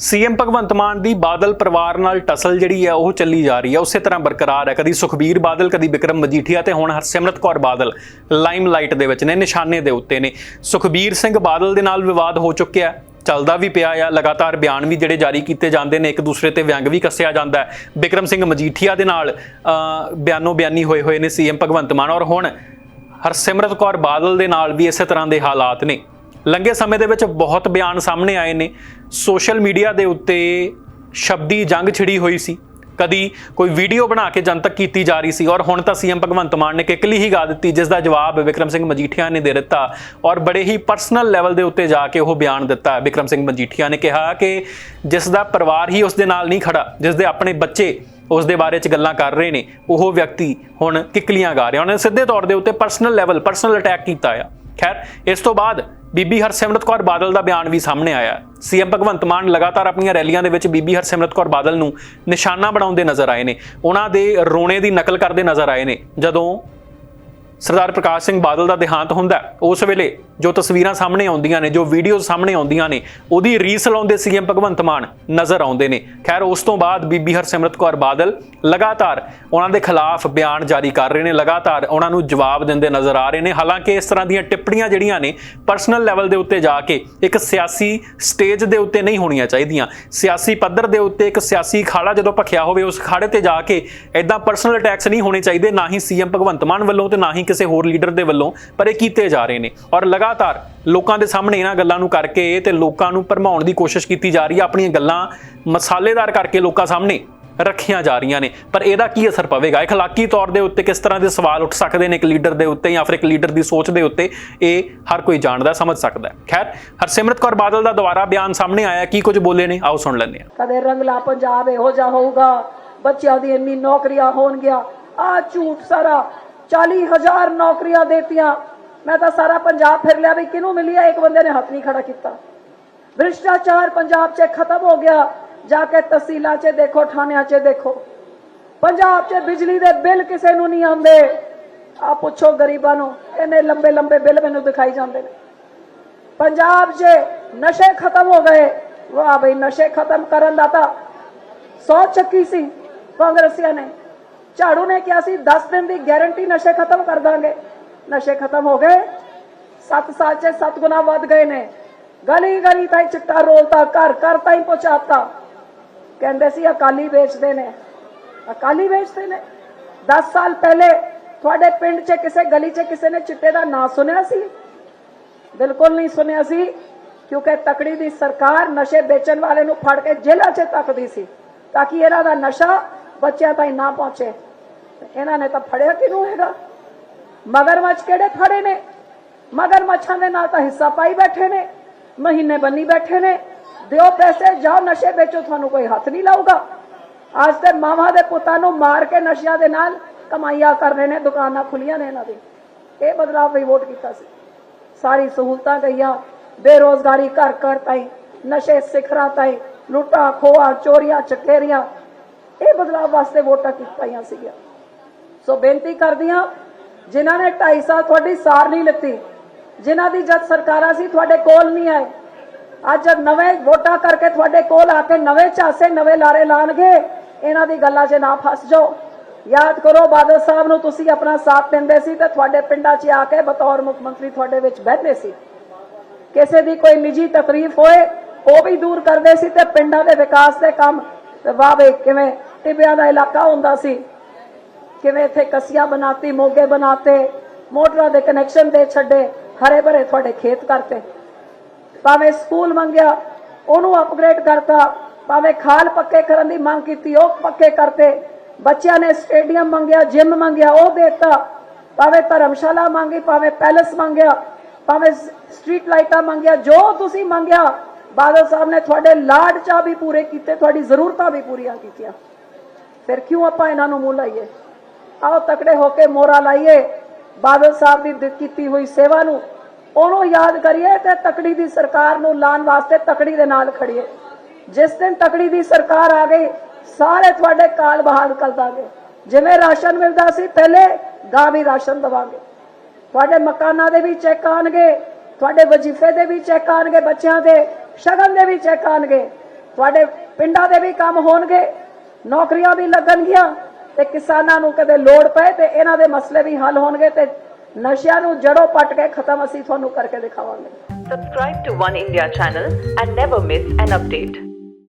CM Bhagwant Mann ਦੀ ਬਾਦਲ ਪਰਿਵਾਰ ਨਾਲ ਟਸਲ ਜਿਹੜੀ ਆ ਉਹ ਚੱਲੀ ਜਾ ਰਹੀ ਹੈ, ਉਸੇ ਤਰ੍ਹਾਂ ਬਰਕਰਾਰ ਹੈ। ਕਦੀ ਸੁਖਬੀਰ ਬਾਦਲ, ਕਦੀ ਵਿਕਰਮ ਮਜੀਠੀਆ ਤੇ ਹੁਣ ਹਰਸਿਮਰਤ ਕੌਰ ਬਾਦਲ ਲਾਈਮ ਲਾਈਟ ਦੇ ਵਿੱਚ ਨੇ, ਨਿਸ਼ਾਨੇ ਦੇ ਉੱਤੇ ਨੇ। ਸੁਖਬੀਰ ਸਿੰਘ ਬਾਦਲ ਦੇ ਨਾਲ ਵਿਵਾਦ ਹੋ ਚੁੱਕਿਆ ਚੱਲਦਾ ਵੀ ਪਿਆ ਆ, ਲਗਾਤਾਰ ਬਿਆਨ ਵੀ ਜਿਹੜੇ ਜਾਰੀ ਕੀਤੇ ਜਾਂਦੇ ਨੇ, ਇੱਕ ਦੂਸਰੇ ਤੇ ਵਿਅੰਗ ਵੀ ਕੱਸਿਆ ਜਾਂਦਾ ਹੈ। ਵਿਕਰਮ ਸਿੰਘ ਮਜੀਠੀਆ ਦੇ ਨਾਲ ਬਿਆਨੋ ਬਿਆਨੀ ਹੋਏ ਹੋਏ ਨੇ ਸੀਐਮ ਭਗਵੰਤ ਮਾਨ ਔਰ ਹੁਣ ਹਰਸਿਮਰਤ ਕੌਰ ਬਾਦਲ ਦੇ ਨਾਲ ਵੀ ਇਸੇ ਤਰ੍ਹਾਂ ਦੇ ਹਾਲਾਤ ਨੇ। ਲੰਘੇ ਸਮੇਂ ਦੇ ਵਿੱਚ ਬਹੁਤ ਬਿਆਨ ਸਾਹਮਣੇ ਆਏ ਨੇ। ਸੋਸ਼ਲ ਮੀਡੀਆ ਦੇ ਉੱਤੇ ਸ਼ਬਦੀ ਜੰਗ ਛਿੜੀ ਹੋਈ ਸੀ। ਕਦੀ ਕੋਈ ਵੀਡੀਓ ਬਣਾ ਕੇ ਜਨਤਕ ਕੀਤੀ ਜਾ ਰਹੀ ਸੀ ਔਰ ਹੁਣ ਤਾਂ ਸੀਐਮ ਭਗਵੰਤ ਮਾਨ ਨੇ ਕਿੱਕਲੀ ਹੀ ਗਾ ਦਿੱਤੀ ਜਿਸ ਦਾ ਜਵਾਬ ਵਿਕਰਮ ਸਿੰਘ ਮਜੀਠੀਆ ਨੇ ਦੇ ਦਿੱਤਾ ਔਰ ਬੜੇ ਹੀ ਪਰਸਨਲ ਲੈਵਲ ਦੇ ਉੱਤੇ ਜਾ ਕੇ ਉਹ ਬਿਆਨ ਦਿੱਤਾ। ਵਿਕਰਮ ਸਿੰਘ ਮਜੀਠੀਆ ਨੇ ਕਿਹਾ ਕਿ ਜਿਸ ਦਾ ਪਰਿਵਾਰ ਹੀ ਉਸ ਦੇ ਨਾਲ ਨਹੀਂ ਖੜਾ ਜਿਸ ਦੇ ਆਪਣੇ ਬੱਚੇ ਉਸ ਦੇ ਬਾਰੇ ਚ ਗੱਲਾਂ ਕਰ ਰਹੇ ਨੇ, ਉਹ ਵਿਅਕਤੀ ਹੁਣ ਕਿੱਕਲੀਆਂ ਗਾ ਰਿਹਾ। ਉਹਨੇ ਸਿੱਧੇ ਤੌਰ ਦੇ ਉੱਤੇ ਪਰਸਨਲ ਲੈਵਲ ਪਰਸਨਲ ਅਟੈਕ ਕੀਤਾ ਆ। ਖੈਰ, ਇਸ ਤੋਂ ਬਾਅਦ ਬੀਬੀ ਹਰਸਿਮਰਤ ਕੌਰ ਬਾਦਲ ਦਾ ਬਿਆਨ ਵੀ ਸਾਹਮਣੇ ਆਇਆ ਸੀਐਮ ਭਗਵੰਤ ਮਾਨ ਲਗਾਤਾਰ ਆਪਣੀਆਂ ਰੈਲੀਆਂ ਦੇ ਵਿੱਚ ਬੀਬੀ ਹਰਸਿਮਰਤ ਕੌਰ ਬਾਦਲ ਨੂੰ ਨਿਸ਼ਾਨਾ ਬਣਾਉਂਦੇ ਨਜ਼ਰ ਆਏ ਨੇ। ਉਹਨਾਂ ਦੇ ਰੋਣੇ ਦੀ ਨਕਲ ਕਰਦੇ ਨਜ਼ਰ ਆਏ ਨੇ। ਜਦੋਂ ਸਰਦਾਰ ਪ੍ਰਕਾਸ਼ ਸਿੰਘ ਬਾਦਲ ਦਾ ਦੇਹਾਂਤ ਹੁੰਦਾ ਉਸ ਵੇਲੇ ਜੋ ਤਸਵੀਰਾਂ ਸਾਹਮਣੇ ਆਉਂਦੀਆਂ ਨੇ, ਜੋ ਵੀਡੀਓਜ਼ ਸਾਹਮਣੇ ਆਉਂਦੀਆਂ ਨੇ, ਉਹਦੀ ਰੀਸ ਲਾਉਂਦੇ ਸੀਐਮ ਭਗਵੰਤ ਮਾਨ, ਨਜ਼ਰ ਆਉਂਦੇ ਨੇ। ਖੈਰ, ਉਸ ਤੋਂ ਬਾਅਦ ਬੀਬੀ ਹਰਸਿਮਰਤ ਕੌਰ ਬਾਦਲ ਲਗਾਤਾਰ ਉਹਨਾਂ ਦੇ ਖਿਲਾਫ ਬਿਆਨ ਜਾਰੀ ਕਰ ਰਹੇ ਨੇ, ਲਗਾਤਾਰ ਉਹਨਾਂ ਨੂੰ ਜਵਾਬ ਦਿੰਦੇ ਨਜ਼ਰ ਆ ਰਹੇ ਨੇ। ਹਾਲਾਂਕਿ ਇਸ ਤਰ੍ਹਾਂ ਦੀਆਂ ਟਿੱਪਣੀਆਂ ਜਿਹੜੀਆਂ ਨੇ ਪਰਸਨਲ ਲੈਵਲ ਦੇ ਉੱਤੇ ਜਾ ਕੇ ਇੱਕ ਸਿਆਸੀ ਸਟੇਜ ਦੇ ਉੱਤੇ ਨਹੀਂ ਹੋਣੀਆਂ ਚਾਹੀਦੀਆਂ। ਸਿਆਸੀ ਪੱਧਰ ਦੇ ਉੱਤੇ ਇੱਕ ਸਿਆਸੀ ਖਾੜਾ ਜਦੋਂ ਭਖਿਆ ਹੋਵੇ, ਉਸ ਖਾੜੇ ਤੇ ਜਾ ਕੇ ਐਦਾਂ ਪਰਸਨਲ ਅਟੈਕਸ ਨਹੀਂ ਹੋਣੇ ਚਾਹੀਦੇ, ਨਾ ਹੀ ਸੀਐਮ ਭਗਵੰਤ ਮਾਨ ਵੱਲੋਂ ਤੇ ਨਾ ਹੀ ਕਿਸੇ ਹੋਰ ਲੀਡਰ ਦੇ ਵੱਲੋਂ, ਪਰ ਇਹ ਕੀਤੇ ਜਾ ਰਹੇ ਨੇ। ਔਰ ਲਗਾ ਲਗਾਤਾਰ ਲੋਕਾਂ ਦੇ ਸਾਹਮਣੇ ਇਹਨਾਂ ਗੱਲਾਂ ਨੂੰ ਕਰਕੇ ਤੇ ਲੋਕਾਂ ਨੂੰ ਭਰਮਾਉਣ ਦੀ ਕੋਸ਼ਿਸ਼ ਕੀਤੀ ਜਾ ਰਹੀ ਹੈ ਆਪਣੀਆਂ ਗੱਲਾਂ ਮਸਾਲੇਦਾਰ ਕਰਕੇ ਲੋਕਾਂ ਸਾਹਮਣੇ ਰੱਖੀਆਂ ਜਾ ਰਹੀਆਂ ਨੇ ਪਰ ਇਹਦਾ ਕੀ ਅਸਰ ਪਵੇਗਾ اخلاقی ਤੌਰ ਦੇ ਉੱਤੇ ਕਿਸ ਤਰ੍ਹਾਂ ਦੇ ਸਵਾਲ ਉੱਠ ਸਕਦੇ ਨੇ ਇੱਕ ਲੀਡਰ ਦੇ ਉੱਤੇ ਜਾਂ ਫਿਰ ਇੱਕ ਲੀਡਰ ਦੀ ਸੋਚ ਦੇ ਉੱਤੇ ਇਹ ਹਰ ਕੋਈ ਜਾਣਦਾ ਸਮਝ ਸਕਦਾ ਹੈ ਖੈਰ ਹਰਸਿਮਰਤ ਕੌਰ ਬਾਦਲ ਦਾ ਦੁਬਾਰਾ ਬਿਆਨ ਸਾਹਮਣੇ ਆਇਆ ਕੀ ਕੁਝ ਬੋਲੇ ਨੇ ਆਓ ਸੁਣ ਲੈਂਦੇ ਹਾਂ ਕਦੇ ਰੰਗਲਾ ਪੰਜਾਬ ਇਹੋ ਜਿਹਾ ਹੋਊਗਾ ਬੱਚਿਆਂ ਦੀ ਇੰਨੀ ਨੌਕਰੀਆਂ ਹੋਣਗੀਆਂ ਆ ਝੂਠ ਸਾਰਾ 40000 ਨੌਕਰੀਆਂ ਦੇਤੀਆਂ ਮੈਂ ਤਾਂ ਸਾਰਾ ਪੰਜਾਬ ਫਿਰ ਲਿਆ ਵੀ ਕਿਹਨੂੰ ਮਿਲੀ ਆ ਇੱਕ ਬੰਦੇ ਨੇ ਹੱਥ ਨਹੀਂ ਖੜਾ ਕੀਤਾ। ਭ੍ਰਿਸ਼ਟਾਚਾਰ ਪੰਜਾਬ 'ਚ ਖਤਮ ਹੋ ਗਿਆ। ਜਾ ਕੇ ਤਹਿਸੀਲਾਂ 'ਚ ਦੇਖੋ, ਥਾਣਿਆਂ 'ਚ ਦੇਖੋ। ਪੰਜਾਬ 'ਚ ਬਿਜਲੀ ਦੇ ਬਿੱਲ ਕਿਸੇ ਨੂੰ ਨਹੀਂ ਆਉਂਦੇ। ਆ ਪੁੱਛੋ ਗਰੀਬਾਂ ਨੂੰ ਇਹਨੇ ਲੰਬੇ ਲੰਬੇ ਬਿੱਲ ਮੈਨੂੰ ਦਿਖਾਈ ਜਾਂਦੇ ਨੇ। ਪੰਜਾਬ 'ਚ ਨਸ਼ੇ ਖਤਮ ਹੋ ਗਏ। ਵਾਹ ਬਈ, ਨਸ਼ੇ ਖਤਮ ਕਰਨ ਦਾ ਤਾਂ ਸੌ ਚੱਕੀ ਸੀ ਕਾਂਗਰਸੀਆਂ ਨੇ। ਝਾੜੂ ਨੇ ਕਿਹਾ ਸੀ 10 ਦਿਨ ਦੀ ਗਾਰੰਟੀ ਨਸ਼ੇ ਖਤਮ ਕਰ ਦਾਂਗੇ। ਨਸ਼ੇ ਖਤਮ ਹੋ ਗਏ। 7 ਸਾਲ 'ਚ 7 ਗੁਣਾ ਵੱਧ ਗਏ ਨੇ। ਗਲੀ ਗਲੀ ਤਾਈ ਚਿੱਟਾ ਰੋਲਤਾ, ਘਰ ਘਰ ਤਾਈ ਪਹੁੰਚਾਤਾ। ਕਹਿੰਦੇ ਸੀ, ਅਕਾਲੀ ਵੇਚਦੇ ਨੇ। ਅਕਾਲੀ ਵੇਚਦੇ ਨੇ। 10 ਸਾਲ ਪਹਿਲੇ ਤੁਹਾਡੇ ਪਿੰਡ 'ਚ ਕਿਸੇ ਗਲੀ 'ਚ ਕਿਸੇ ਨੇ ਚਿੱਟੇ ਦਾ ਨਾਂ ਸੁਣਿਆ ਸੀ? ਬਿਲਕੁਲ ਨਹੀਂ ਸੁਣਿਆ ਸੀ, ਕਿਉਂਕਿ ਤਕੜੀ ਦੀ ਸਰਕਾਰ ਨਸ਼ੇ ਵੇਚਣ ਵਾਲੇ ਨੂੰ ਫੜ ਕੇ ਜੇਲ੍ਹਾਂ 'ਚ ਤੱਕਦੀ ਸੀ, ਤਾਂ ਕਿ ਇਹਨਾਂ ਦਾ ਨਸ਼ਾ ਬੱਚਿਆਂ ਤਾਈ ਨਾ ਪਹੁੰਚੇ। ਇਹਨਾਂ ਨੇ ਤਾਂ ਫੜਿਆ ਕਿਨੂੰ ਹੈਗਾ? ਮਗਰਮੱਛ ਕਿਹੜੇ ਖੜੇ ਨੇ? ਮਗਰਮੱਛਾਂ ਦੇ ਨਾਲ ਤਾਂ ਹਿੱਸਾ ਪਾਈ ਬੈਠੇ ਨੇ, ਮਹੀਨੇ ਬੰਨੀ ਬੈਠੇ ਨੇ। ਦਿਓ ਪੈਸੇ, ਜਾਓ ਨਸ਼ੇ ਵੇਚੋ, ਤੁਹਾਨੂੰ ਕੋਈ ਹੱਥ ਨਹੀਂ ਲਾਊਗਾ। ਅੱਜ ਤੇ ਮਾਵਾਂ ਦੇ ਪੁੱਤਾਂ ਨੂੰ ਮਾਰ ਕੇ ਨਸ਼ਿਆਂ ਦੇ ਨਾਲ ਕਮਾਈਆਂ ਕਰ ਰਹੇ ਨੇ, ਦੁਕਾਨਾਂ ਖੁੱਲੀਆਂ ਨੇ ਇਹਨਾਂ ਦੀ। ਇਹ ਬਦਲਾਅ ਵੀ ਵੋਟ ਕੀਤਾ ਸੀ। ਸਾਰੀ ਸਹੂਲਤਾਂ ਗਈਆਂ, ਬੇਰੋਜ਼ਗਾਰੀ ਘਰ ਘਰ ਤਾਈ, ਨਸ਼ੇ ਸਿਖਰਾਂ ਤਾਈ, ਲੁੱਟਾਂ ਖੋਆ ਚੋਰੀਆਂ, ਚਕੇਰੀਆਂ। ਇਹ ਬਦਲਾਅ ਵਾਸਤੇ ਵੋਟਾਂ ਕੀਤੀਆਂ ਸੀਗੀਆਂ। ਸੋ ਬੇਨਤੀ ਕਰਦੀਆਂ ਜਿਨ੍ਹਾਂ ਨੇ 2.5 ਸਾਲ ਤੁਹਾਡੀ ਸਾਰ ਨਹੀਂ ਲਿੱਤੀ, ਜਿਨ੍ਹਾਂ ਦੀ ਜਦ ਸਰਕਾਰਾਂ ਸੀ ਤੁਹਾਡੇ ਕੋਲ ਨਹੀਂ ਆਏ, ਅੱਜ ਜਦ ਨਵੇਂ ਵੋਟਾਂ ਕਰਕੇ ਤੁਹਾਡੇ ਕੋਲ ਆ ਕੇ ਨਵੇਂ ਝਾਸੇ, ਨਵੇਂ ਲਾਰੇ ਲਾਣਗੇ, ਇਹਨਾਂ ਦੀ ਗੱਲਾਂ 'ਚ ਨਾ ਫਸ ਜਾਓ। ਯਾਦ ਕਰੋ, ਬਾਦਲ ਸਾਹਿਬ ਨੂੰ ਤੁਸੀਂ ਆਪਣਾ ਸਾਥ ਦਿੰਦੇ ਸੀ ਤੇ ਤੁਹਾਡੇ ਪਿੰਡਾਂ 'ਚ ਆ ਕੇ ਬਤੌਰ ਮੁੱਖ ਮੰਤਰੀ ਤੁਹਾਡੇ ਵਿੱਚ ਬਹਿੰਦੇ ਸੀ। ਕਿਸੇ ਦੀ ਕੋਈ ਨਿੱਜੀ ਤਕਲੀਫ ਹੋਏ, ਉਹ ਵੀ ਦੂਰ ਕਰਦੇ ਸੀ ਤੇ ਪਿੰਡਾਂ ਦੇ ਵਿਕਾਸ ਦੇ ਕੰਮ, ਤੇ ਵਾਹ ਵੇ ਕਿਵੇਂ ਟਿੱਬਿਆਂ ਦਾ ਇਲਾਕਾ ਹੁੰਦਾ ਸੀ। ਕਿਵੇਂ ਇੱਥੇ ਕਸੀਆਂ ਬਣਾਤੀ, ਮੋਗੇ ਬਣਾਤੇ, ਮੋਟਰਾਂ ਦੇ ਕਨੈਕਸ਼ਨ ਦੇ ਛੱਡੇ, ਹਰੇ ਭਰੇ ਤੁਹਾਡੇ ਖੇਤ ਕਰਤੇ। ਭਾਵੇਂ ਸਕੂਲ ਮੰਗਿਆ, ਉਹਨੂੰ ਅਪਗ੍ਰੇਡ ਕਰਤਾ, ਭਾਵੇਂ ਖਾਲ ਪੱਕੇ ਕਰਨ ਦੀ ਮੰਗ ਕੀਤੀ, ਉਹ ਪੱਕੇ ਕਰਤੇ। ਬੱਚਿਆਂ ਨੇ ਸਟੇਡੀਅਮ ਮੰਗਿਆ ਜਿਮ ਮੰਗਿਆ, ਉਹ ਦੇਤਾ। ਭਾਵੇਂ ਧਰਮਸ਼ਾਲਾ ਮੰਗੀ, ਭਾਵੇਂ ਪੈਲਸ ਮੰਗਿਆ, ਭਾਵੇਂ ਸਟਰੀਟ ਲਾਈਟਾਂ ਮੰਗਿਆ, ਜੋ ਤੁਸੀਂ ਮੰਗਿਆ, ਬਾਦਲ ਸਾਹਿਬ ਨੇ ਤੁਹਾਡੇ ਲਾਡ ਚਾਹ ਵੀ ਪੂਰੇ ਕੀਤੇ, ਤੁਹਾਡੀ ਜ਼ਰੂਰਤਾਂ ਵੀ ਪੂਰੀਆਂ ਕੀਤੀਆਂ। ਫਿਰ ਕਿਉਂ ਆਪਾਂ ਇਹਨਾਂ ਨੂੰ ਮੂੰਹ ਲਾਈਏ? ਆਓ ਤਕੜੇ ਹੋ ਕੇ ਮੋਰਾ ਲਾਈਏ। ਬਾਦਲ ਸਾਹਿਬ ਦੀ ਕੀਤੀ ਹੋਈ ਸੇਵਾ ਨੂੰ ਉਹਨੂੰ ਯਾਦ ਕਰੀਏ ਤੇ ਤਕੜੀ ਦੀ ਸਰਕਾਰ ਨੂੰ ਲਾਣ ਵਾਸਤੇ ਤਕੜੀ ਦੇ ਨਾਲ ਖੜੀਏ ਜਿਸ ਦਿਨ ਤਕੜੀ ਦੀ ਸਰਕਾਰ ਆ ਗਈ, ਸਾਰੇ ਤੁਹਾਡੇ ਕਾਲ ਬਹਾਲ ਕਰ ਦਾਂਗੇ। ਜਿਵੇਂ ਰਾਸ਼ਨ ਮਿਲਦਾ ਸੀ, ਪਹਿਲੇ ਗਾਂ ਵੀ ਰਾਸ਼ਨ ਦਵਾਂਗੇ। ਤੁਹਾਡੇ ਮਕਾਨਾਂ ਦੇ ਵੀ ਚੈੱਕ ਆਣਗੇ ਤੁਹਾਡੇ ਵਜ਼ੀਫੇ ਦੇ ਵੀ ਚੈੱਕ ਆਣਗੇ ਬੱਚਿਆਂ ਦੇ ਸ਼ਗਨ ਦੇ ਵੀ ਚੈੱਕ ਆਣਗੇ ਤੁਹਾਡੇ ਪਿੰਡਾਂ ਦੇ ਵੀ ਕੰਮ ਹੋਣਗੇ, ਨੌਕਰੀਆਂ ਵੀ ਲੱਗਣਗੀਆਂ। ਤੇ ਕਿਸਾਨਾਂ ਨੂੰ ਕਦੇ ਲੋੜ ਪਏ ਤੇ ਇਹਨਾਂ ਦੇ ਮਸਲੇ ਵੀ ਹੱਲ ਹੋਣਗੇ ਤੇ ਨਸ਼ਿਆਂ ਨੂੰ ਜੜੋਂ ਪੱਟ ਕੇ ਖਤਮ ਅਸੀਂ ਤੁਹਾਨੂੰ ਕਰਕੇ ਦਿਖਾਵਾਂਗੇ Subscribe to One India channel and never miss an update.